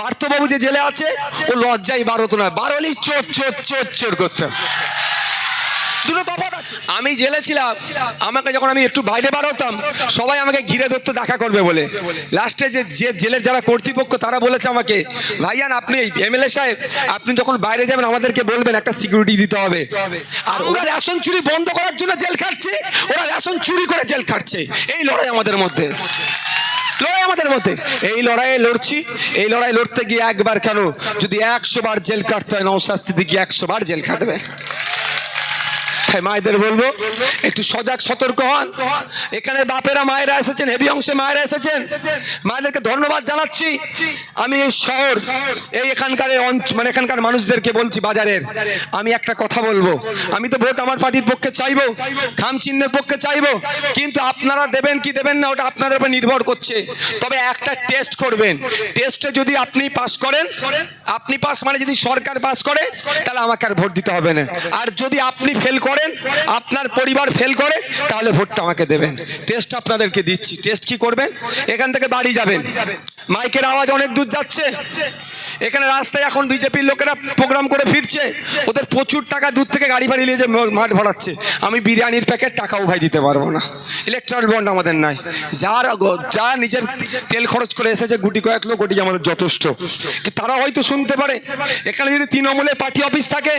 পার্থবাবু যে জেলে আছে, ও লজ্জাই বারোতো না বারোলেই চোর চোর চোর চোর করতে দুটো। আমি জেলে ছিলাম, আমাকে যখন আমি একটু বাইরে বার হতাম, সবাই আমাকে ঘিরে ধরতে দেখা করবে বলে। লাস্টে যে যে জেলের যারা কর্তৃপক্ষ, তারা বলেছে আমাকে ভাইয়ান আপনি এমএলএ সাহেব, আপনি যখন বাইরে যাবেন, আমাদেরকে বলবেন, একটা সিকিউরিটি দিতে হবে। আর ওরা রেশন চুরি বন্ধ করার জন্য জেল খাটছে, ওরা রেশন চুরি করে জেল খাটছে। এই লড়াই আমাদের মধ্যে। লড়াই আমাদের মধ্যে। এই লড়াইয়ে লড়ছি, এই লড়াই লড়তে গিয়ে একবার কেন যদি একশো বার জেল কাটতে হয় নৌসাদ গিয়ে একশো বার জেল কাটবে মায়েদের বলব, একটু সজাগ, সতর্ক হন। এখানে বাপেরা, মায়েরা এসেছেন, হেভি অংশে মায়েরা এসেছেন। মায়েদেরকে ধন্যবাদ জানাচ্ছি। আমি এই শহর, এই এখানকার মানে এখানকার মানুষদেরকে বলছি বাজারের। আমি একটা কথা বলব। আমি তো ভোট আমার পার্টির পক্ষে চাইব, খাম চিহ্নের পক্ষে চাইব, কিন্তু আপনারা দেবেন কি দেবেন না, ওটা আপনাদের উপর নির্ভর করছে। তবে একটা টেস্ট করবেন। টেস্টে যদি আপনি পাস করেন, আপনি পাস মানে যদি সরকার পাস করে, তাহলে আমাকে আর ভোট দিতে হবে না। আর যদি আপনি ফেল করেন আপনার পরিবার ফেল করে, তাহলে ভোটটা আমাকে দেবেন। টেস্ট আপনাদেরকে দিচ্ছি। টেস্ট কি করবেন? এখান থেকে বাড়ি যাবেন। মাইকের আওয়াজ অনেক দূর যাচ্ছে। এখানে রাস্তায় এখন বিজেপির লোকেরা প্রোগ্রাম করে ফিরছে। ওদের প্রচুর টাকা দূর থেকে গাড়ি ফাড়ি নিয়ে যে মাঠ ভরাচ্ছে। আমি বিরিয়ানির প্যাকেট টাকাও ভাই দিতে পারব না। ইলেকট্রাল বন্ড আমাদের নাই। যার যা নিজের তেল খরচ করে এসেছে, গুটি কয়েক লোক ওটি আমাদের যথেষ্ট। তারা হয়তো শুনতে পারে। এখানে যদি তৃণমূলের পার্টি অফিস থাকে,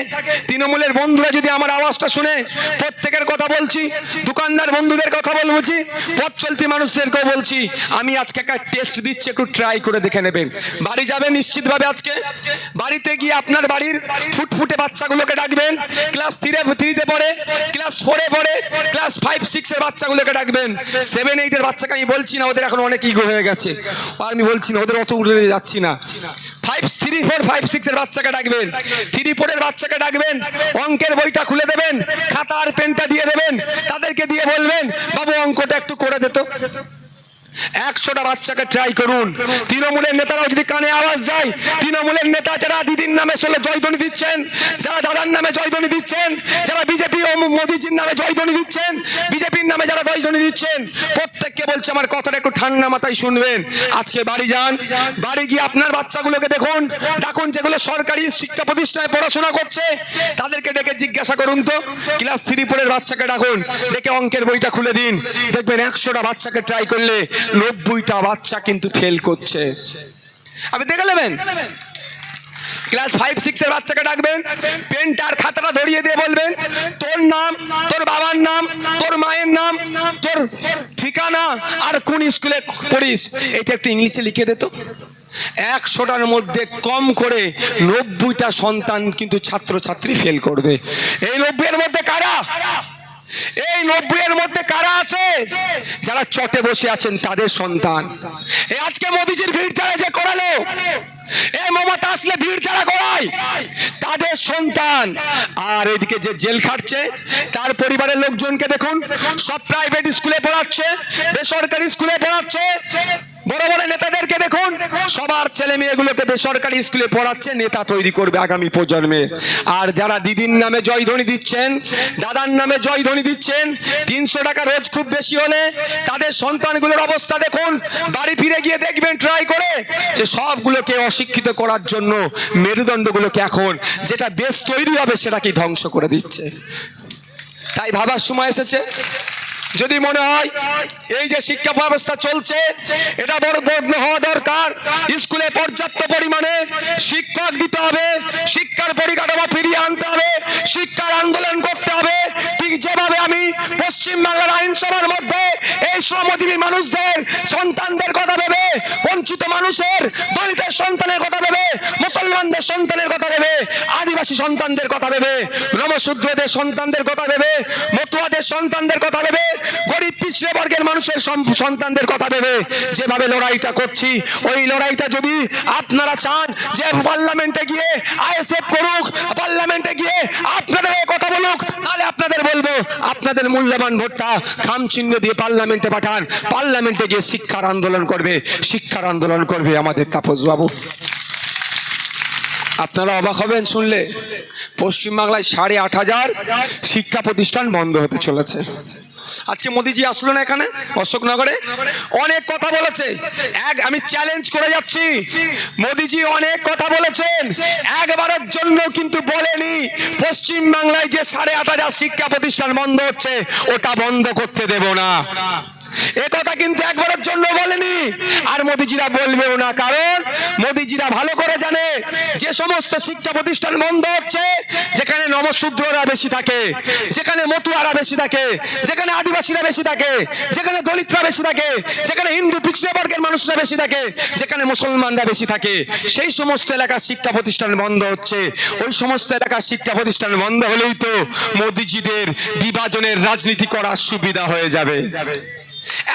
তৃণমূলের বন্ধুরা যদি আমার আওয়াজটা শুনে প্রত্যেকের কথা বলছি, দোকানদার বন্ধুদের কথা বলছি পথ চলতি মানুষদেরকেও বলছি, আমি আজকে একটা টেস্ট দিচ্ছি, একটু ট্রাই করে দেখে নেবেন। বাড়ি যাবে নিশ্চিতভাবে আজকে? বাড়িতে গিয়ে আপনার বাড়ির ফুটফুটে বাচ্চাগুলোকে ডাকবেন ক্লাস থ্রিতে থ্রিতে পড়ে ক্লাস ফোরে পড়ে ক্লাস ফাইভ সিক্সের বাচ্চাগুলোকে ডাকবেন। সেভেন এইটের বাচ্চাকে আমি বলছি না, ওদের এখন অনেক ইগো হয়ে গেছে। আর আমি বলছি না, ওদের অত উঠে যাচ্ছি না। ফাইভ থ্রি ফোর ফাইভ সিক্সের বাচ্চাকে ডাকবেন। থ্রি ফোরের বাচ্চাকে ডাকবেন। অঙ্কের বইটা খুলে দেবেন। খাতা আর পেনটা দিয়ে দেবেন, তাদেরকে দিয়ে বলবেন, বাবু, অঙ্কটা একটু করে দিত একশোটা বাচ্চাকে ট্রাই করুন। তৃণমূলের নেতারাও যদি কানে আওয়াজ যায়, তৃণমূলের নেতা যারা দিদির নামে চলে জয়ধ্বনি দিচ্ছেন, যারা দাদার নামে জয়ধ্বনি দিচ্ছেন, যারা বিজেপি ও মোদীজির নামে জয়ধ্বনি দিচ্ছেন, বিজেপির নামে যারা জয়ধ্বনি দিচ্ছেন প্রত্যেককে বলছে আমার কথাটা একটু ঠান্ডা মাথায় শুনবেন? আজকে বাড়ি যান। বাড়ি গিয়ে আপনার বাচ্চাগুলোকে দেখুন। ডাকুন যেগুলো সরকারি শিক্ষা প্রতিষ্ঠানে পড়াশোনা করছে, তাদেরকে ডেকে জিজ্ঞাসা করুন তো। ক্লাস থ্রি ফোরের বাচ্চাকে ডাকুন। ডেকে অঙ্কের বইটা খুলে দিন। দেখবেন একশোটা বাচ্চাকে ট্রাই করলে নব্বইটা বাচ্চা কিন্তু ফেল করছে। আপনি দেখে নেবেন? ক্লাস ফাইভ সিক্সের বাচ্চাকে ডাকবেন। পেনটা আর খাতাটা ধরিয়ে দিয়ে বলবেন, তোর নাম, তোর বাবার নাম, তোর মায়ের নাম, তোর ঠিকানা আর কোন স্কুলে পড়িস। এটা একটু ইংলিশে লিখে দে তো। একশোটার মধ্যে কম করে নব্বইটা সন্তান কিন্তু ছাত্রছাত্রী ফেল করবে। এই নব্বইয়ের মধ্যে কারা? এই নব্বইয়ের মধ্যে কারা আছে? যারা চটে বসে আছেন তাদের সন্তান। এই আজকে মোদিজির ভিড় ছাড়া যে করালো এই মমতা আসলে ভিড় ছাড়া করায় তাদের সন্তান। আর এদিকে যে জেল খাটছে, তার পরিবারের লোকজনকে দেখুন। সব প্রাইভেট স্কুলে পড়াচ্ছে, বেসরকারি স্কুলে পড়াচ্ছে। বড় বড় নেতাদেরকে দেখুন। সবার ছেলে মেয়েগুলোকে বেসরকারি স্কুলে পড়াচ্ছে, নেতা তৈরি করবে আগামী প্রজন্মে। আর যারা দিদির নামে জয়ধ্বনি দিচ্ছেন, দাদার নামে জয়ধ্বনি দিচ্ছেন, তিনশো টাকা রোজ খুব বেশি হলে তাদের সন্তানগুলোর অবস্থা দেখুন। বাড়ি ফিরে গিয়ে দেখবেন ট্রাই করে যে সবগুলোকে অশিক্ষিত করার জন্য মেরুদণ্ডগুলোকে এখন যেটা বেশ তৈরি হবে সেটাকে ধ্বংস করে দিচ্ছে। তাই ভাবার সময় এসেছে। যদি মনে হয় এই যে শিক্ষা ব্যবস্থা চলছে, এটা বড় বদল হওয়া দরকার। স্কুলে পর্যাপ্ত পরিমাণে শিক্ষক দিতে হবে, শিক্ষার শ্রমজীবী মানুষদের, সন্তানদের কথা ভেবে, বঞ্চিত মানুষের, দলিতের সন্তানের কথা ভেবে, মুসলমানদের সন্তানের কথা ভেবে, আদিবাসী সন্তানদের কথা ভেবে নমশূদ্রদের সন্তানদের কথা ভেবে, মতুয়াদের সন্তানদের কথা ভেবে, গরিব পিছড়ে বর্গের মানুষের সন্তানদের কথা ভেবে, যেভাবে লড়াইটা করছি, ওই লড়াইটা যদি আপনারা চান যে পার্লামেন্টে গিয়ে আইএসএফ করুক, পার্লামেন্টে গিয়ে আপনাদের কথা বলুক, তাহলে আপনাদের বলব, আপনাদের মূল্যবান ভোটটা খাম চিহ্ন দিয়ে পার্লামেন্টে পাঠান। পার্লামেন্টে গিয়ে শিক্ষার আন্দোলন করবে। শিক্ষার আন্দোলন করবে আমাদের তাপস বাবু আপনারা অবাক হবেন শুনলে। পশ্চিমবাংলায় সাড়ে আট হাজার শিক্ষা প্রতিষ্ঠান বন্ধ হতে চলেছে। আজকে মোদিজি আসলো না এখানে? অশোকনগরে? অনেক কথা বলেছে। এক, আমি চ্যালেঞ্জ করে যাচ্ছি। মোদিজি অনেক কথা বলেছেন। একবারের জন্য কিন্তু বলেনি। পশ্চিম বাংলায় যে সাড়ে আট হাজার শিক্ষা প্রতিষ্ঠান বন্ধ হচ্ছে, ওটা বন্ধ করতে দেব না। এ কথা কিন্তু একবারের জন্য বলেনি। আর মোদিজিরা বলবেও না, কারণ মোদিজিরা ভালো করে জানে যে সমস্ত শিক্ষা প্রতিষ্ঠান বন্ধ হচ্ছে, যেখানে নমশূদ্ররা বেশি থাকে, যেখানে মতুয়ারা বেশি থাকে, যেখানে আদিবাসীরা বেশি থাকে, যেখানে দলিতরা বেশি থাকে, যেখানে হিন্দু পিছড়ে বর্গের মানুষরা বেশি থাকে, যেখানে মুসলমানরা বেশি থাকে। সেই সমস্ত এলাকার শিক্ষা প্রতিষ্ঠান বন্ধ হচ্ছে। ওই সমস্ত এলাকার শিক্ষা প্রতিষ্ঠান বন্ধ হলেই তো মোদিজিদের বিভাজনের রাজনীতি করার সুবিধা হয়ে যাবে।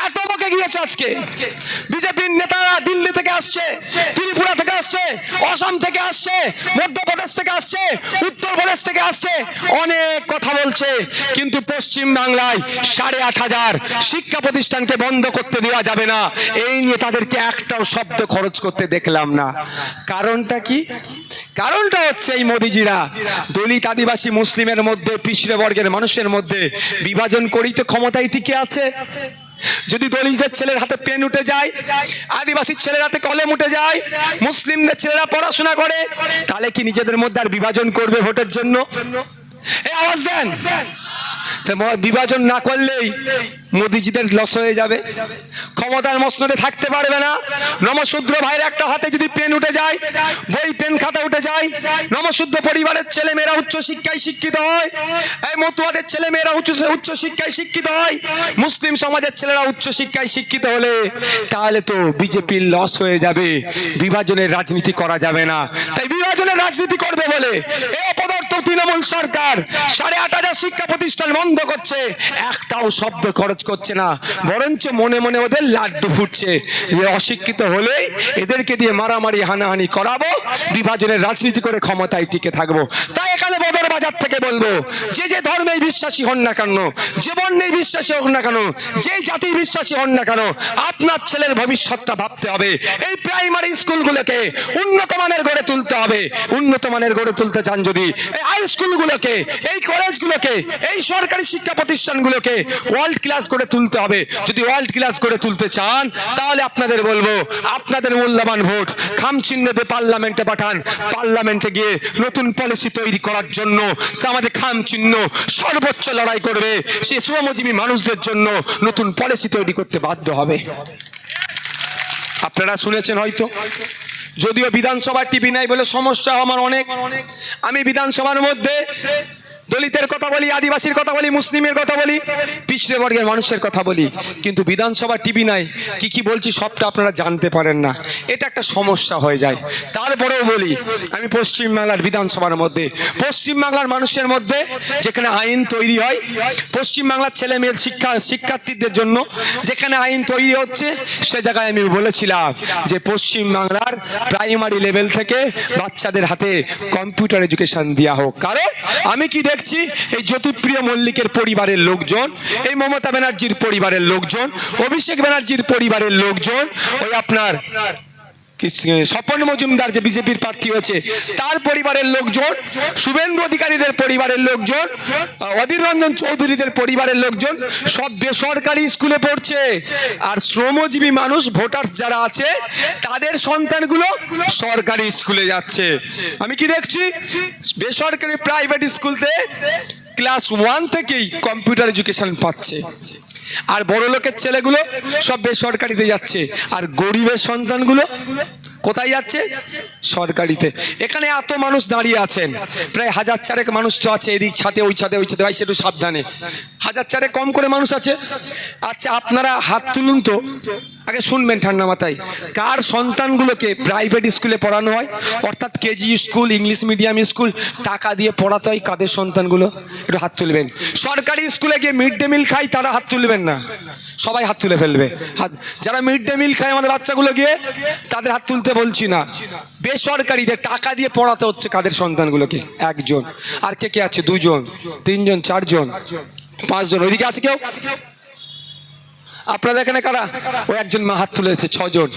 এত বকে গিয়েছে আজকে। বিজেপির নেতারা দিল্লি থেকে আসছে, ত্রিপুরা থেকে আসছে, অসম থেকে আসছে, মধ্যপ্রদেশ থেকে আসছে, উত্তরপ্রদেশ থেকে আসছে, অনেক কথা বলছে। কিন্তু পশ্চিম বাংলায় সাড়ে আট হাজার শিক্ষা প্রতিষ্ঠানকে বন্ধ করতে দেওয়া যাবে না। এই নিয়ে তাদেরকে একটাও শব্দ খরচ করতে দেখলাম না। কারণটা কি? কারণটা হচ্ছে এই মোদিজিরা দলিত আদিবাসী মুসলিমের মধ্যে, পিছড়ে বর্গের মানুষের মধ্যে বিভাজন করেই তো ক্ষমতায় টিকে আছে। যদি দলিতদের ছেলের হাতে পেন উঠে যায় আদিবাসীর ছেলের হাতে কলেম উঠে যায়, মুসলিমদের ছেলেরা পড়াশোনা করে, তাহলে কি নিজেদের মধ্যে আর বিভাজন করবে ভোটের জন্য? এই আওয়াজ দেন। বিভাজন না করলেই মোদিজিদের লস হয়ে যাবে। ক্ষমতার মসনদে থাকতে পারবে না। নমশূদ্র ভাইয়ের একটা হাতে যদি পেন উঠে যায়, বই পেন খাতা উঠে যায়, নমশূদ্র পরিবারের ছেলে মেয়েরা উচ্চ শিক্ষায় শিক্ষিত হয়, এই মতুয়াদের ছেলে মেয়েরা উচ্চ উচ্চ শিক্ষায় শিক্ষিত হয়, মুসলিম সমাজের ছেলেরা উচ্চ শিক্ষায় শিক্ষিত হলে তাহলে তো বিজেপির লস হয়ে যাবে। বিভাজনের রাজনীতি করা যাবে না। তাই বিভাজনের রাজনীতি করবে বলে এ অপদার্থ তৃণমূল সরকার সাড়ে আট হাজার শিক্ষা প্রতিষ্ঠান বন্ধ করছে। একটাও শব্দ খরচ করছে না, বরঞ্চ মনে মনে ওদের লাড্ডু ফুটছে। যে অশিক্ষিত হলেই এদেরকে দিয়ে মারামারি, হানাহানি করাবো, বিভাজনের রাজনীতি করে ক্ষমতায় টিকে থাকব। তাই এখানে বদর বাজার থেকে বলব, যে যে ধর্মে বিশ্বাসী হন না কেন, যে বর্ণে বিশ্বাসী হোক না কেন, যেই জাতির বিশ্বাসী হন না কেন, আপনার ছেলের ভবিষ্যৎটা ভাবতে হবে। এই প্রাইমারি স্কুলগুলোকে উন্নত মানের গড়ে তুলতে হবে। উন্নত মানের গড়ে তুলতে চান যদি, এই হাই স্কুলগুলোকে এই কলেজগুলোকে এই সরকারি শিক্ষা প্রতিষ্ঠানগুলোকে ওয়ার্ল্ড ক্লাস করে তুলতে হবে। যদি ওয়ার্ল্ড ক্লাস করে তুলতে চান, তাহলে আপনাদের বলব, আপনাদের মূল্যবান ভোট খাম চিহ্ন দিয়ে পার্লামেন্টে পাঠান। পার্লামেন্টে গিয়ে নতুন পলিসি তৈরি করার জন্য সে আমাদের খাম চিহ্ন সর্বোচ্চ লড়াই করবে। সে শ্রমজীবী মানুষদের জন্য নতুন পলিসি তৈরি করতে বাধ্য হবে। আপনারা শুনেছেন হয়তো। যদিও বিধানসভার টিভি নাই বলে সমস্যা আমার অনেক। আমি বিধানসভার মধ্যে দলিতের কথা বলি, আদিবাসীর কথা বলি, মুসলিমের কথা বলি, পিছড়ে বর্গের মানুষের কথা বলি। কিন্তু বিধানসভা টিভি নাই, কি কি বলছি সবটা আপনারা জানতে পারেন না। এটা একটা সমস্যা হয়ে যায়। তারপরেও বলি, আমি পশ্চিমবাংলার বিধানসভার মধ্যে পশ্চিমবাংলার মানুষের মধ্যে যেখানে আইন তৈরি হয় পশ্চিমবাংলার ছেলে মেয়ের শিক্ষা, শিক্ষার্থীদের জন্য যেখানে আইন তৈরি হচ্ছে, সে জায়গায় আমি বলেছিলাম যে পশ্চিমবাংলার প্রাইমারি লেভেল থেকে বাচ্চাদের হাতে কম্পিউটার এডুকেশন দেওয়া হোক। কারণ আমি কি দেখছি এই জ্যোতিপ্রিয় মল্লিকের পরিবারের লোকজন, এই মমতা ব্যানার্জির পরিবারের লোকজন, অভিষেক ব্যানার্জির পরিবারের লোকজন, ওই আপনার স্বপন মজুমদার যে বিজেপির প্রার্থী হয়েছে, তার পরিবারের লোকজন, শুভেন্দু অধিকারীদের পরিবারের লোকজন অধীর রঞ্জন চৌধুরীদের পরিবারের লোকজন, সব বেসরকারি স্কুলে পড়ছে। আর শ্রমজীবী মানুষ ভোটার্স যারা আছে, তাদের সন্তানগুলো সরকারি স্কুলে যাচ্ছে। আমি কি দেখছি? বেসরকারি প্রাইভেট স্কুলতে ক্লাস ওয়ান থেকেই কম্পিউটার এডুকেশন পাচ্ছে। আর বড় লোকের ছেলেগুলো সব বেসরকারিতে যাচ্ছে। আর গরিবের সন্তানগুলো কোথায় যাচ্ছে? সরকারিতে। এখানে এত মানুষ দাঁড়িয়ে আছেন। প্রায় হাজার চারেক মানুষ তো আছে এদিক ছাতে ওই ছাতে ওই ছাতে ভাই সেটু সাবধানে। হাজার চারেক কম করে মানুষ আছে। আচ্ছা আপনারা হাত তুলুন তো। আগে শুনবেন ঠান্ডা মাথায়। কার সন্তানগুলোকে প্রাইভেট স্কুলে পড়ানো হয়? অর্থাৎ KG school, English medium school, টাকা দিয়ে পড়াতে হয় কাদের সন্তানগুলো? একটু হাত তুলবেন। সরকারি স্কুলে গিয়ে মিড ডে মিল খাই তারা হাত তুলবেন না। সবাই হাত তুলে ফেলবে। হাত যারা মিড ডে মিল খায় আমাদের বাচ্চাগুলো গিয়ে, তাদের হাত তুলতে বলছি না। বেসরকারিদের টাকা দিয়ে পড়াতে হচ্ছে কাদের সন্তানগুলোকে? একজন। আর কে কে আছে? দুজন, তিনজন, চারজন, পাঁচজন। ওইদিকে আছে কেউ? আপনাদের এখানে কারা? ও একজন মা হাত তুলেছে ছজন।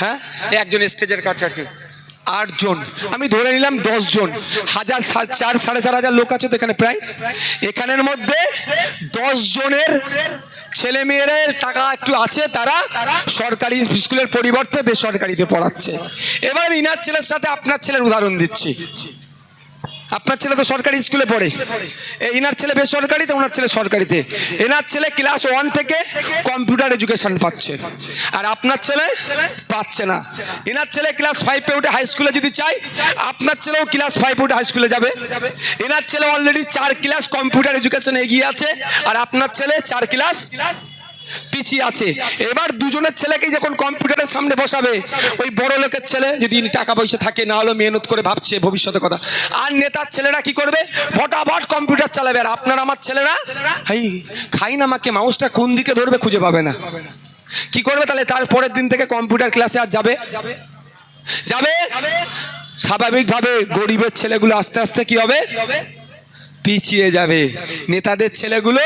হ্যাঁ? একজন স্টেজের কাছে আর কি আটজন। আমি ধরে নিলাম দশ জন হাজার চার সাড়ে চার হাজার লোক আছে তো এখানে প্রায়। এখানের মধ্যে দশ জনের ছেলে মেয়েদের টাকা একটু আছে তারা সরকারি স্কুলের পরিবর্তে বেসরকারিতে পড়াচ্ছে। এবার আমি ইনার ছেলের সাথে আপনার ছেলের উদাহরণ দিচ্ছি। আপনার ছেলে তো সরকারি স্কুলে পড়ে। এই ইনার ছেলে বেসরকারিতে ওনার ছেলে সরকারিতে। এনার ছেলে ক্লাস ওয়ান থেকে কম্পিউটার এডুকেশন পাচ্ছে। আর আপনার ছেলে পাচ্ছে না। এনার ছেলে ক্লাস ফাইভে উঠে হাই স্কুলে যদি চাই আপনার ছেলেও ক্লাস ফাইভ উঠে হাই স্কুলে যাবে। এনার ছেলে অলরেডি চার ক্লাস কম্পিউটার এডুকেশন এগিয়ে আছে। আর আপনার ছেলে চার ক্লাস পিছিয়ে আছে। এবার দুজনের ছেলেকে যখন কম্পিউটারের সামনে বসাবে, ওই বড় লোকের ছেলে যদি টাকা পয়সা থাকে, না হলেও মেহনত করে ভাবছে ভবিষ্যতে কথা। আর নেতার ছেলেরা কি করবে? ফটাফট কম্পিউটার চালাবে। আর আপনার আমার ছেলেরা? হাই, খাই না আমাকে, মাউসটা কোন দিকে ধরবে খুঁজে পাবে না। কি করবে তাহলে? তার পরের দিন থেকে কম্পিউটার ক্লাসে আর যাবে? যাবে? স্বাভাবিকভাবে গরিবের ছেলেগুলো আস্তে আস্তে কি হবে? পিছিয়ে যাবে। নেতাদের ছেলেগুলো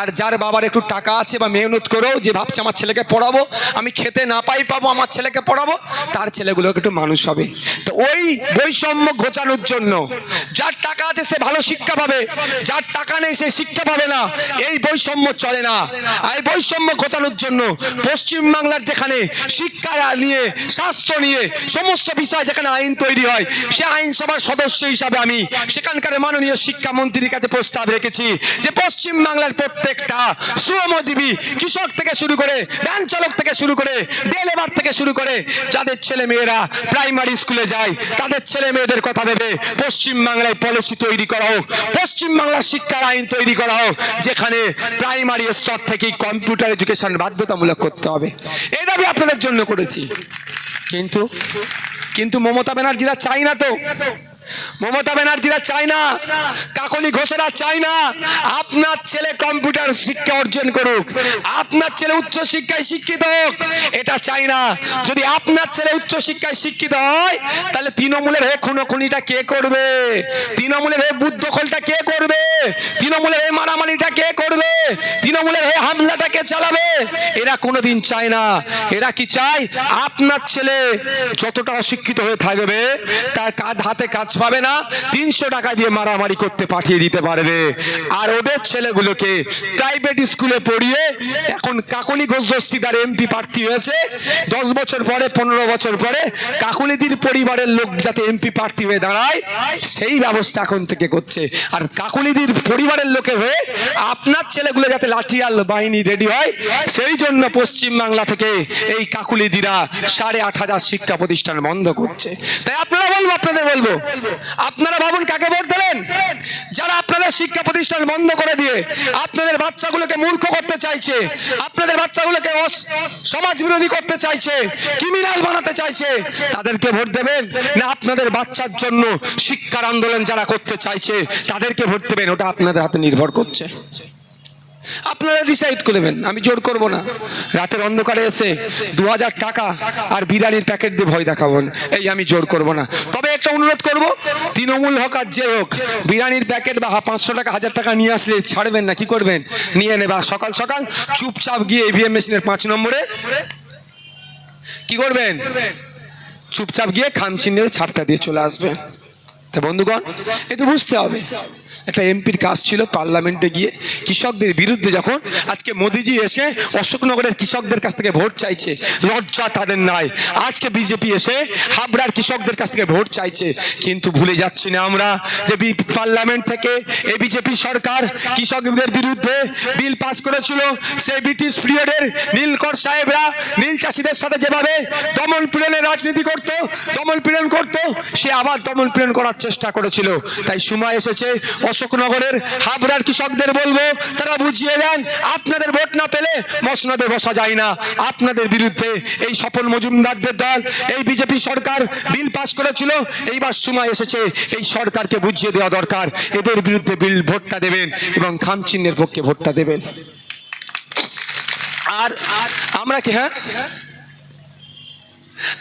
আর যার বাবার একটু টাকা আছে বা মেহনত করেও যে ভাবছে আমার ছেলেকে পড়াবো, আমি খেতে না পাই পাবো, আমার ছেলেকে পড়াবো, তার ছেলেগুলো একটু মানুষ হবে। তো ওই বৈষম্য ঘোচানোর জন্য যার টাকা আছে সে ভালো শিক্ষা পাবে, যার টাকা নেই সে শিক্ষা পাবে না, এই বৈষম্য চলে না। এই বৈষম্য ঘোচানোর জন্য পশ্চিমবাংলার যেখানে শিক্ষা নিয়ে, স্বাস্থ্য নিয়ে সমস্ত বিষয় যেখানে আইন তৈরি হয়, সে আইনসভার সদস্য হিসাবে আমি, সেখানকার মাননীয় শিক্ষামন্ত্রীর কাছে প্রস্তাব রেখেছি যে পশ্চিম বাংলার প্রত্যেকটা শ্রমজীবী কৃষক থেকে শুরু করে ভ্যান চালক থেকে শুরু করে ডেলেভার থেকে শুরু করে, যাদের ছেলে মেয়েরা প্রাইমারি স্কুলে যায়, তাদের ছেলে মেয়েদের কথা ভেবে পশ্চিম বাংলায় পলিসি তৈরি করা হোক, পশ্চিম বাংলার শিক্ষার আইন তৈরি করা হোক, যেখানে প্রাইমারি স্তর থেকেই কম্পিউটার এডুকেশন বাধ্যতামূলক করতে হবে। এই দাবি আপনাদের জন্য করেছি। কিন্তু কিন্তু মমতা ব্যানার্জিরা চাই না তো। মমতা ব্যানার্জিরা চায় না। কাকলি ঘোষেরা চায় না। আপনার ছেলে কম্পিউটার শিক্ষা অর্জন করুক। আপনার ছেলে উচ্চ শিক্ষায় শিক্ষিত হোক, এটা চাই না। যদি আপনার ছেলে উচ্চ শিক্ষায় শিক্ষিত হয়, তাহলে তৃণমূলের হয়ে খুনোখুনিটা কে করবে? তৃণমূলের হয়ে বুদ্ধ দখলটা কে করবে? তৃণমূলের হয়ে মারামারিটা কে করবে? তৃণমূলের হয়ে হামলাটা কে চালাবে? এরা কোনোদিন চায় না। এরা কি চায়? আপনার ছেলে যতটা অশিক্ষিত হয়ে থাকবে, তার কাঁধ হাতে কাজ পাবে না, তিনশো টাকা দিয়ে মারামারি করতে পাঠিয়ে দিতে পারবে। আর ওদের ছেলেগুলোকে প্রাইভেট স্কুলে পড়িয়ে এখন কাকলি ঘোষ এমপি প্রার্থী হয়েছে। দশ বছর পরে, পনেরো বছর পরে কাকলিদির পরিবারের লোক যাতে এমপি প্রার্থী হয়ে দাঁড়ায়, সেই ব্যবস্থা এখন থেকে করছে। আর কাকলিদির পরিবারের লোকে হয়ে আপনার ছেলেগুলো যাতে লাঠিয়াল বাহিনী রেডি হয়, সেই জন্য পশ্চিম বাংলা থেকে এই কাকুলিদিরা সাড়ে আট হাজার শিক্ষা প্রতিষ্ঠান বন্ধ করছে। তাই আপনারা বলব আপনাদের বলব। আপনারা ভাবুন কাকে ভোট দেবেন? যারা আপনাদের শিক্ষা প্রতিষ্ঠান বন্ধ করে দিয়ে আপনাদের বাচ্চাগুলোকে মূর্খ করতে চাইছে, আপনাদের বাচ্চাগুলোকে সমাজ বিরোধী করতে চাইছে ক্রিমিনাল বানাতে চাইছে, তাদেরকে ভোট দেবেন? না, আপনাদের বাচ্চার জন্য শিক্ষার আন্দোলন যারা করতে চাইছে, তাদেরকে ভোট দেবেন, ওটা আপনাদের হাতে নির্ভর করছে। আপনারা ডিসাইড করবেন আমি জোর করব না। রাতের অন্ধকারে এসে দু হাজার টাকা আর বিরিয়ানির প্যাকেট দিয়ে ভয় দেখাবো না। এই আমি জোর করব না। তবে একটা অনুরোধ করব, তৃণমূল হোক আর যে হোক বিরিয়ানির প্যাকেট বা পাঁচশো টাকা, হাজার টাকা নিয়ে আসলে ছাড়বেন না, কি করবেন? নিয়ে নেবা। সকাল সকাল চুপচাপ গিয়ে এভিএম মেশিনের পাঁচ নম্বরে কি করবেন? চুপচাপ গিয়ে খামচিনে ছাপটা দিয়ে চলে আসবেন। তা বন্ধুগণ একটু বুঝতে হবে। একটা এমপির কাজ ছিল পার্লামেন্টে গিয়ে কৃষকদের বিরুদ্ধে যখন আজকে মোদিজি এসে অশোকনগরের কৃষকদের কাছ থেকে ভোট চাইছে, লজ্জা তাদের নাই। আজকে বিজেপি এসে হাবড়ার কৃষকদের কাছ থেকে ভোট চাইছে। কিন্তু ভুলে যাচ্ছি না আমরা যে পার্লামেন্ট থেকে এ বিজেপি সরকার কৃষকদের বিরুদ্ধে বিল পাস করেছিল। সেই ব্রিটিশ পিরিয়ডের নীলকর সাহেবরা নীল চাষিদের সাথে যেভাবে দমন পীড়নের রাজনীতি করত, দমন পীড়ন করত, সে আবার দমন পীড়ন করার চেষ্টা করেছিল। তাই সময় এসেছে অশোকনগরের হাবড়ার কৃষকদের বলব, তারা বুঝিয়ে দেন, আপনাদের ভোট না পেলে মসনদে বসা যায় না। আপনাদের বিরুদ্ধে এই সফল মজুমদারদের দল, এই বিজেপি সরকার বিল পাস করেছিল, এইবার সময় এসেছে এই সরকারকে বুঝিয়ে দেওয়া দরকার। এদের বিরুদ্ধে বিল ভোটটা দেবেন এবং খামচিহ্নের পক্ষে ভোটটা দেবেন। আর আমরা কি হ্যাঁ?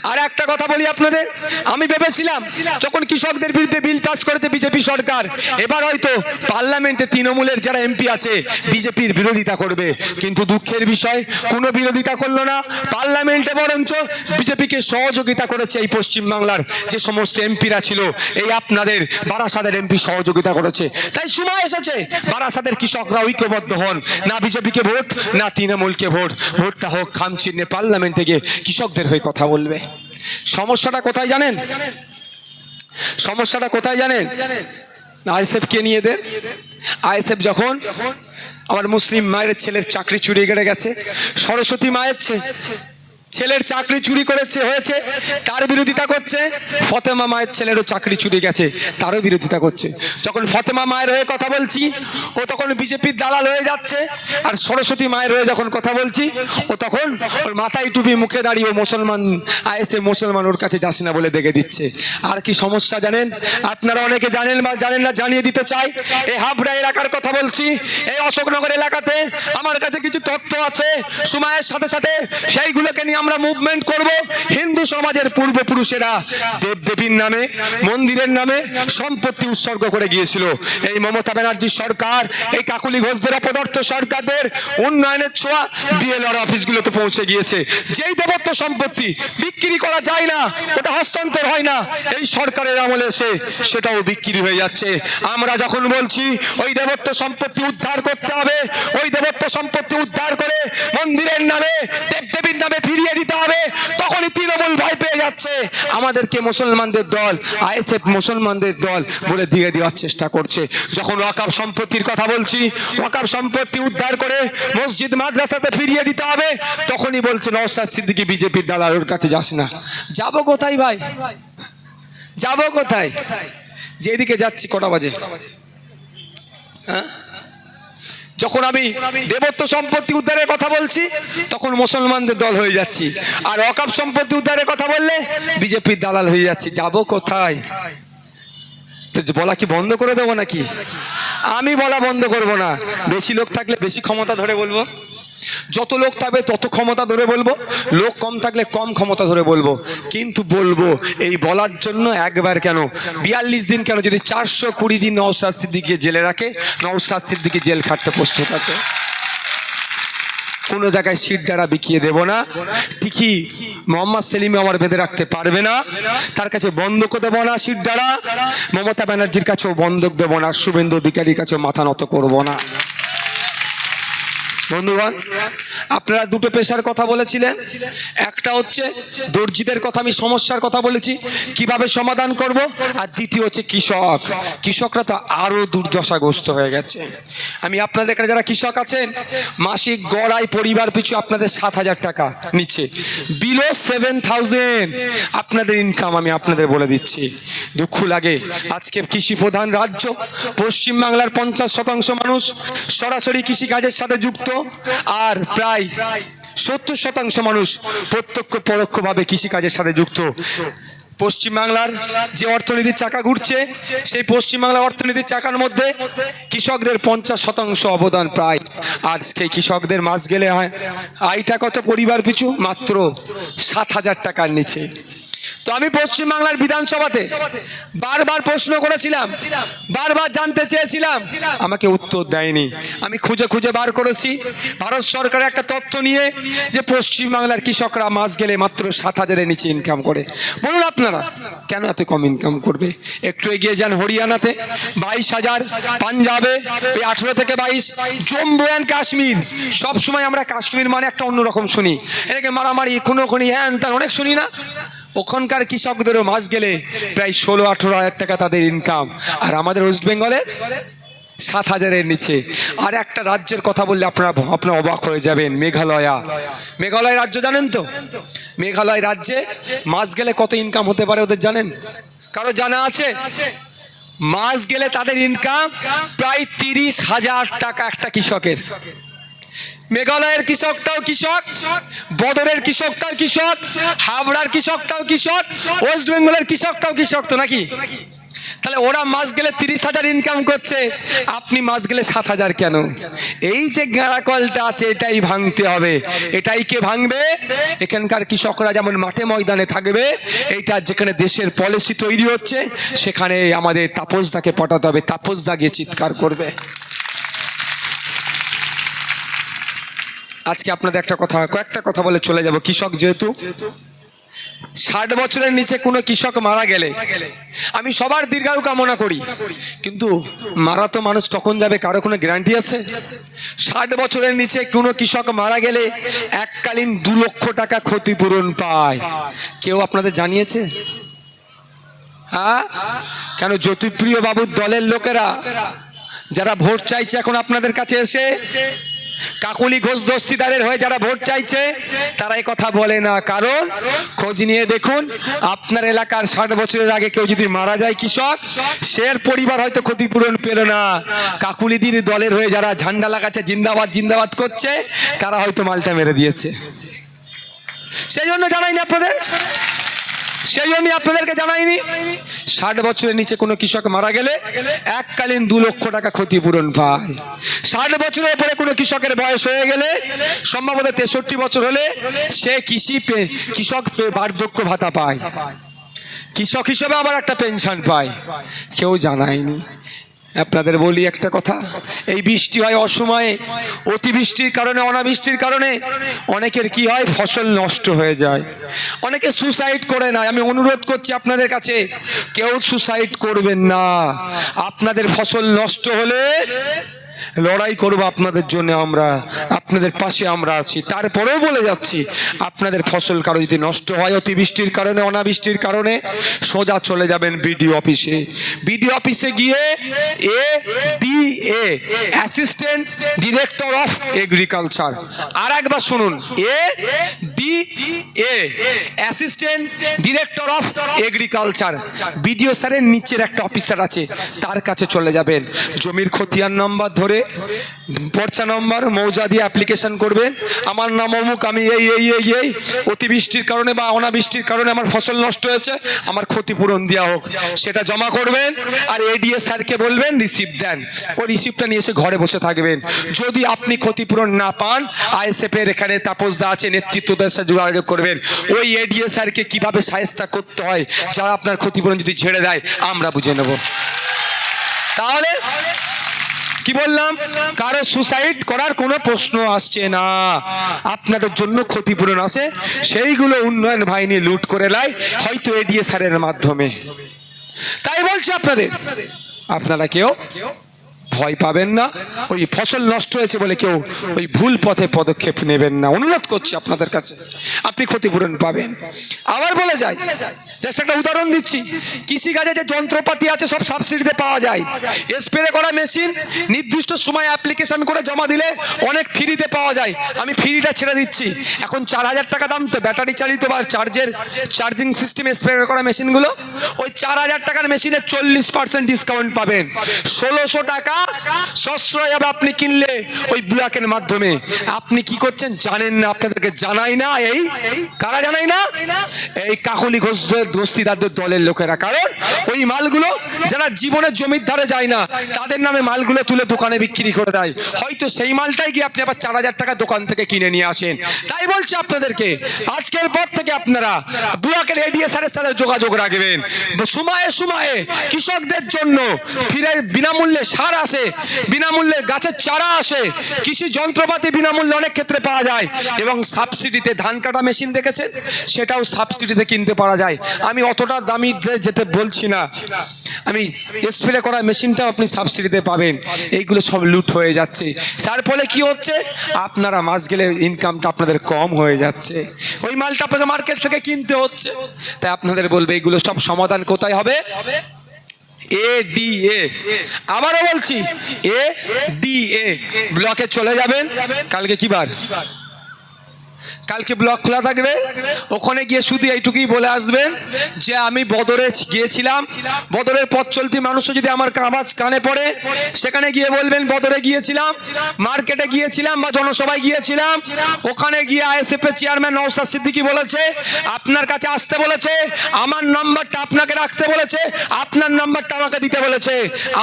আর একটা কথা বলি আপনাদের। আমি ভেবেছিলাম যখন কৃষকদের বিরুদ্ধে বিল পাস করেছে বিজেপি সরকার, এবার হয়তো পার্লামেন্টে তৃণমূলের যারা এমপি আছে, বিজেপির বিরোধিতা করবে। কিন্তু দুঃখের বিষয়, কোনো বিরোধিতা করল না। পার্লামেন্টে বরঞ্চ বিজেপিকে সহযোগিতা করেছে এই পশ্চিমবাংলার যে সমস্ত এমপিরা ছিল, এই আপনাদের বারাসাদের এমপি সহযোগিতা করেছে। তাই সময় এসেছে। বারাসাদের কৃষকরা ঐক্যবদ্ধ হন। না বিজেপিকে ভোট, না তৃণমূলকে ভোট। ভোটটা হোক খামচিহ্নে পার্লামেন্টে গিয়ে কৃষকদের হয়ে কথা বলবে। সমস্যাটা কোথায় জানেন? সমস্যাটা কোথায় জানেন? আইএসএফ কে নিয়ে দেন আইএসএফ যখন আমার মুসলিম মায়ের ছেলের চাকরি চুরি গেড়ে গেছে, সরস্বতী মায়ের ছেলের চাকরি চুরি করেছে, হয়েছে, তার বিরোধিতা করছে। ফতেমা মায়ের ছেলেরও চাকরি চুরি গেছে, তারও বিরোধিতা করছে। যখন ফতেমা মায়ের হয়ে কথা বলছি, ও তখন বিজেপির দালাল হয়ে যাচ্ছে, আর সরস্বতী মায়ের হয়ে যখন কথা বলছি, ও তখন ওর মাথায় টুপি মুখে দাঁড়িয়ে মুসলমান আয়েসে মুসলমান ওর কাছে যাস না বলে দেখে দিচ্ছে। আর কি সমস্যা জানেন? আপনারা অনেকে জানেন বা জানেন না, জানিয়ে দিতে চাই এই হাবড়া এলাকার কথা বলছি, এই অশোকনগর এলাকাতে আমার কাছে কিছু তথ্য আছে, সময়ের সাথে সাথে সেইগুলোকে নিয়ে আমরা মুভমেন্ট করব। হিন্দু সমাজের পূর্বপুরুষেরা দেব দেবীর নামে, মন্দিরের নামে সম্পত্তি উৎসর্গ করে গিয়েছিল। এই মমতা ব্যানার্জির সরকার, এই কাকুলি ঘোষদের অপদার্থ সরকারদের উন্নয়নের ছোঁয়া বিএলআর অফিসগুলোতে পৌঁছে গিয়েছে। যেই দেবত্ব সম্পত্তি বিক্রি করা যায় না, ওটা হস্তান্তর হয় না, এই সরকারের আমলে এসে সেটাও বিক্রি হয়ে যাচ্ছে। আমরা যখন বলছি, ওই দেবত্ব সম্পত্তি উদ্ধার করতে হবে, ওই দেবত্ব সম্পত্তি উদ্ধার করে মন্দিরের নামে, দেবদেবীর নামে ফিরিয়ে দিতে হবে, তখনই তৃণমূল ভয় পেয়ে যাচ্ছে। আমাদেরকে মুসলমানদের দল, আইএসএফ মুসলমানদের দল বলে দিয়ে দেওয়ার চেষ্টা করছে। যখন ওয়াকাব সম্পত্তির কথা বলছি, ওয়াকাব সম্পত্তি উদ্ধার করে মসজিদ, মাদ্রাসাতে ফিরিয়ে দিতে হবে, তখনই বলছে নওসাদ সিদ্দিকি বিজেপির দালালের কাছে যাস না। যাব কোথায় ভাই? যাব কোথায়? যেদিকে যাচ্ছি কটা বাজে? হ্যাঁ? যখন আমি দেবত্ব সম্পত্তি উদ্ধারের কথা বলছি, তখন মুসলমানদের দল হয়ে যাচ্ছি। আর অকাপ সম্পত্তি উদ্ধারের কথা বললে, বিজেপির দালাল হয়ে যাচ্ছি। যাব কোথায়? তো বলা কি বন্ধ করে দেবো নাকি? আমি বলা বন্ধ করব না। বেশি লোক থাকলে বেশি ক্ষমতা ধরে বলব। যত লোক থাকবে, তত ক্ষমতা ধরে বলব। লোক কম থাকলে কম ক্ষমতা ধরে বলব। কিন্তু বলব, এই বলার জন্য একবার কেন? বিয়াল্লিশ দিন কেন? যদি চারশো কুড়ি দিন নওসাদ সিদ্দিকে জেলে রাখে নওসাদ সিদ্দিকি জেল খাটতে প্রস্তুত আছে। কোনো জায়গায় সিট দ্বারা বিকিয়ে দেব না। ঠিকই মোহাম্মদ সেলিম আমার বেঁধে রাখতে পারবে না। তার কাছে বন্ধকও দেবো না সিট দ্বারা। মমতা ব্যানার্জির কাছেও বন্ধক দেবো না। শুভেন্দু অধিকারীর কাছেও মাথা নত করব না। বন্ধুগণ আপনারা দুটো পেশার কথা বলেছিলেন। একটা হচ্ছে দর্জিদের কথা আমি সমস্যার কথা বলেছি। কীভাবে সমাধান করব? আর দ্বিতীয় হচ্ছে কৃষক। কৃষকরা তো আরও দুর্দশাগ্রস্ত হয়ে গেছে। আমি আপনাদের এখানে যারা কৃষক আছেন মাসিক গড়াই পরিবার পিছু আপনাদের সাত হাজার টাকা নিচ্ছে। বিলো সেভেন থাউজেন্ড আপনাদের ইনকাম আমি আপনাদের বলে দিচ্ছি। দুঃখ লাগে। আজকে কৃষি প্রধান রাজ্য পশ্চিমবাংলার পঞ্চাশ শতাংশ মানুষ সরাসরি কৃষিকাজের সাথে যুক্ত। আর প্রায় সত্তর শতাংশ মানুষ প্রত্যক্ষ পরোক্ষভাবে কৃষিকাজের সাথে যুক্ত। পশ্চিমবাংলার যে অর্থনীতির চাকা ঘুরছে, সেই পশ্চিমবাংলার অর্থনীতির চাকার মধ্যে কৃষকদের পঞ্চাশ শতাংশ অবদান প্রায়। আর সেই কৃষকদের মাস গেলে হয় আয়টা কত পরিবার পিছু? মাত্র সাত হাজার টাকার নিচে। তো আমি পশ্চিমবাংলার বিধানসভাতে বারবার প্রশ্ন করেছিলাম বারবার জানতে চেয়েছিলাম। আমাকে উত্তর দেয়নি। আমি খুঁজে খুঁজে বার করেছি। ভারত সরকারের একটা তথ্য নিয়ে যে পশ্চিমবাংলার কৃষকরা মাস গেলে মাত্র সাত হাজারের নিচে ইনকাম করে। বলুন আপনারা কেন এত কম ইনকাম করবে? একটু এগিয়ে যান হরিয়ানাতে। বাইশ হাজার পাঞ্জাবে ওই আঠেরো থেকে বাইশ। জম্মু অ্যান্ড কাশ্মীর। সব সময় আমরা কাশ্মীর মানে একটা অন্যরকম শুনি। এটাকে মারামারি কোনো খুনি হ্যান ত্যান অনেক শুনি না? ওখানকার কৃষকদেরও মাস গেলে প্রায় ষোলো, আঠেরো হাজার টাকা তাদের ইনকাম আর আমাদের ওয়েস্ট বেঙ্গলে সাত হাজারের নিচে। আর একটা রাজ্যের কথা বললে আপনারা আপনারা অবাক হয়ে যাবেন, মেঘালয়া। মেঘালয় রাজ্য জানেন তো? মেঘালয় রাজ্যে মাস গেলে কত ইনকাম হতে পারে ওদের জানেন? কারও জানা আছে? মাস গেলে তাদের ইনকাম প্রায় তিরিশ হাজার টাকা একটা কৃষকের। মেঘালয়ের কৃষকটাও কৃষক, বদরের কৃষকটাও কৃষক, হাবড়ার কৃষকটাও কৃষক, ওয়েস্ট বেঙ্গলের কৃষকটাও কৃষক তো নাকি? তাহলে ওরা মাস গেলে তিরিশ হাজার ইনকাম করছে, আপনি মাস গেলে সাত হাজার কেন? এই যে গ্যারাকলটা আছে, এটাই ভাঙতে হবে। এটাই কে ভাঙবে? এখানকার কৃষকরা যেমন মাঠে ময়দানে থাকবে, এইটা যেখানে দেশের পলিসি তৈরি হচ্ছে, সেখানে আমাদের তাপসদাকে পটাতে হবে, তাপসদা গিয়ে চিৎকার করবে। আজকে আপনাদের একটা কথা, কয়েকটা কথা বলে চলে যাব কৃষক যেহেতু। ষাট বছরের নিচে কোনো কৃষক মারা গেলে আমি সবার দীর্ঘায়ু কামনা করি। কিন্তু মারা তো মানুষ কখন যাবে কারও কোনো গ্যারান্টি আছে? ষাট বছরের নিচে কোনো কৃষক মারা গেলে এককালীন দু লক্ষ টাকা ক্ষতিপূরণ পায়। কেউ আপনাদের জানিয়েছে? হ্যাঁ? কেন জ্যোতিপ্রিয় বাবুর দলের লোকেরা যারা ভোট চাইছে এখন আপনাদের কাছে এসে কাকুলি ঘোষ দস্তিদারের হয়ে যারা ভোট চাইছে, তারা কথা বলে না। কারণ খোঁজ নিয়ে দেখুন, আপনার এলাকার ষাট বছরের আগে কেউ যদি মারা যায় কৃষক সের পরিবার হয়তো ক্ষতিপূরণ পেল না। কাকুলিদির দলের হয়ে যারা ঝান্ডা লাগাচ্ছে, জিন্দাবাদ জিন্দাবাদ করছে, তারা হয়তো মালটা মেরে দিয়েছে। সেই জন্য জানাইনি আপনাদের সেই জন্য আপনাদেরকে জানাইনি, ষাট বছরের নিচে কোনো কৃষক মারা গেলে এককালীন দু লক্ষ টাকা ক্ষতিপূরণ পায়। ষাট বছরের পরে কোনো কৃষকের বয়স হয়ে গেলে, সম্ভবত তেষট্টি বছর হলে সে কৃষি কৃষক বার্ধক্য ভাতা পায়। কৃষক হিসেবে আবার একটা পেনশন পায়। কেউ জানায়নি। আপনাদের বলি একটা কথা, এই বৃষ্টি হয় অসময়ে, অতিবৃষ্টির কারণে, অনাবৃষ্টির কারণে অনেকের কি হয়, ফসল নষ্ট হয়ে যায়। অনেকে সুসাইড করে না, আমি অনুরোধ করছি আপনাদের কাছে, কেউ সুসাইড করবেন না। আপনাদের ফসল নষ্ট হলে লড়াই করব আপনাদের জন্য আমরা, আপনাদের পাশে আমরা আছি। তারপরেও বলে যাচ্ছি, আপনাদের ফসল কারও যদি নষ্ট হয় অতিবৃষ্টির কারণে, অনাবৃষ্টির কারণে, সোজা চলে যাবেন বিডিও অফিসে। বিডিও অফিসে গিয়ে A D A, assistant director of agriculture. আর একবার শুনুন, A D A, assistant director of agriculture. BDO স্যারের নিচের একটা অফিসার আছে, তার কাছে চলে যাবেন। জমির খতিয়ান নম্বর ধরে পর্চা নম্বর মৌজা দিয়ে অ্যাপ্লিকেশন করবেন। আমার নাম অমুক, আমি এই এই এই এই। অতিবৃষ্টির কারণে বা অনাবৃষ্টির কারণে আমার ফসল নষ্ট হয়েছে। আমার ক্ষতিপূরণ দেওয়া হোক, সেটা জমা করবেন। আর এডিএস স্যারকে বলবেন, রিসিপ্ট দেন। ওই রিসিপ্টটা নিয়ে এসে ঘরে বসে থাকবেন। যদি আপনি ক্ষতিপূরণ না পান, আইএসএফ এর এখানে তাপসদা আছে নেতৃত্বদের সাথে যোগাযোগ করবেন। ওই এডিএস স্যারকে কীভাবে সাহেস্তা করতে হয়, যারা আপনার ক্ষতিপূরণ যদি ছেড়ে দেয়, আমরা বুঝে নেব। তাহলে কি বললাম? কারও সুসাইড করার কোনো প্রশ্ন আসছে না। আপনাদের জন্য ক্ষতিপূরণ আছে। সেইগুলো উন্নয়ন বাহিনী লুট করে নেয়, হয়তো এডিএ সারের মাধ্যমে। তাই বলছি আপনাদের। আপনারা কেউ? ভয় পাবেন না। ওই ফসল নষ্ট হয়েছে বলে কেউ ওই ভুল পথে পদক্ষেপ নেবেন না। অনুরোধ করছি আপনাদের কাছে, আপনি ক্ষতিপূরণ পাবেন। আবার বলে যাই জাস্ট একটা উদাহরণ দিচ্ছি। কৃষিকাজে যে যন্ত্রপাতি আছে, সব সাবসিডিতে পাওয়া যায়। স্প্রে করা মেশিন, নির্দিষ্ট সময় অ্যাপ্লিকেশন করে জমা দিলে অনেক ফ্রিতে পাওয়া যায়। আমি ফ্রিটা ছেড়ে দিচ্ছি। এখন চার হাজার টাকা দাম তো, ব্যাটারি চালিত বা চার্জের চার্জিং সিস্টেমে স্প্রে করা মেশিনগুলো, ওই চার হাজার টাকার মেশিনে চল্লিশ পার্সেন্ট ডিসকাউন্ট পাবেন। ষোলোশো টাকা সশ্রয় আপনি কিনলে ওই ব্লকের মাধ্যমে। আপনি কি করছেন? জানেন না, আপনাদেরকে জানাই না এই। কারা জানাই না? এই কাকলি ঘোষদের দলের লোকেরা। কারণ ওই মালগুলো যারা জীবনের জমির ধারে যায় না, তাদের নামে মালগুলো তুলে দোকানে বিক্রি করে দেয়। হয়তো সেই মালটাই গিয়ে আপনি আবার চার হাজার টাকা দোকান থেকে কিনে নিয়ে আসেন। তাই বলছি আপনাদেরকে, আজকের পর থেকে আপনারা ব্লকের এডিএসআর সাথে যোগাযোগ রাখবেন। সময়ে সময়ে কৃষকদের জন্য ফিরে বিনামূল্যে সার আসে বিনামূল্যে গাছের চারা আসে। কৃষি যন্ত্রপাতি বিনামূল্যে অনেক ক্ষেত্রে পাওয়া যায়। এবং সাবসিডিতে ধান কাটা মেশিন দেখেছেন? সেটাও সাবসিডিতে কিনতে পারা যায়। আমি অতটা দামি যেতে বলছি না। আমি স্প্রে করা মেশিনটাও আপনি সাবসিডিতে পাবেন। এইগুলো সব লুট হয়ে যাচ্ছে। তার ফলে কি হচ্ছে? আপনারা মাস গেলে ইনকামটা আপনাদের কম হয়ে যাচ্ছে। ওই মালটা আপনাকে মার্কেট থেকে কিনতে হচ্ছে। তাই আপনাদের বলবে, এগুলো সব সমাধান কোথায় হবে? এ ডি এ আবারও বলছি এ ডি এ ব্লকে চলে যাবেন কালকে কি বার? কালকে ব্লক খোলা থাকবে। ওখানে গিয়ে শুধু এইটুকুই বলে আসবেন যে আমি বদরে গিয়েছিলাম। বদরের পথ চলতি মানুষও যদি আমার আওয়াজ কানে পড়ে, সেখানে গিয়ে বলবেন, বদরে গিয়েছিলাম, মার্কেটে গিয়েছিলাম বা জনসভায় গিয়েছিলাম। ওখানে গিয়ে আইএসএফ এর চেয়ারম্যান নওসাদ সিদ্দিকি বলেছে, আপনার কাছে আসতে বলেছে, আমার নাম্বারটা আপনাকে রাখতে বলেছে, আপনার নাম্বারটা আমাকে দিতে বলেছে।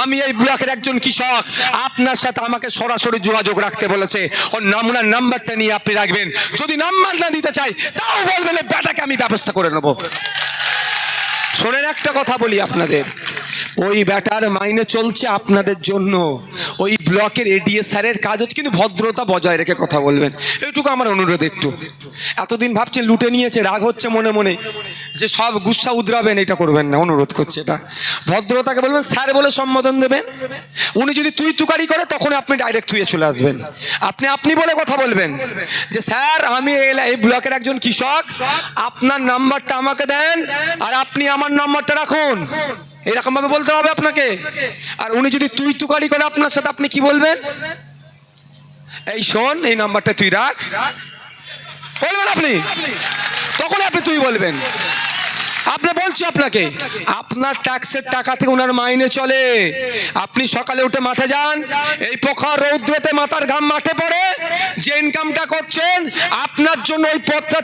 আমি এই ব্লকের একজন কৃষক, আপনার সাথে আমাকে সরাসরি যোগাযোগ রাখতে বলেছে। ওর নামুনার নাম্বারটা নিয়ে আপনি রাখবেন। যদি নাম্বার না দিতে চাই, তাও বলবেন ব্যাটাকে আমি ব্যবস্থা করে নেব। শোনেন, একটা কথা বলি আপনাদের। ওই ব্যাটার মাইনে চলছে আপনাদের জন্য। ওই ব্লকের এডিএ স্যারের কাজ হচ্ছে কিন্তু ভদ্রতা বজায় রেখে কথা বলবেন। এইটুকু আমার অনুরোধ একটু। এতদিন ভাবছেন লুটে নিয়েছে, রাগ হচ্ছে মনে মনে। যে সব গুসা উদ্রাবেন, এটা করবেন না, অনুরোধ করছে এটা। ভদ্রতাকে বলবেন, স্যার বলে সম্বোধন দেবেন। উনি যদি তুই তুকারি করে, তখন আপনি ডাইরেক্ট তুইয়ে চলে আসবেন। আপনি আপনি বলে কথা বলবেন। যে স্যার, আমি এই- এই ব্লকের একজন কৃষক। আপনার নাম্বারটা আমাকে দেন, আর আপনি আমার নাম্বারটা রাখুন। এরকম ভাবে বলতে হবে আপনাকে? আর উনি যদি তুই তুকারি করে আপনার সাথে, আপনি কি বলবেন? এই শোন, এই নাম্বারটা তুই রাখ। বলবেন আপনি? তখন আপনি তুই বলবেন। আপনি বলছি আপনাকে, আপনার ট্যাক্সের টাকা থেকে ওনার মাইনে চলে। আপনি সকালে উঠে মাঠে যান, এই পোখর রৌদ্রতে মাথার ঘাম মাঠে পড়ে, যে ইনকামটা করছেন, আপনার জন্য ওই পথটা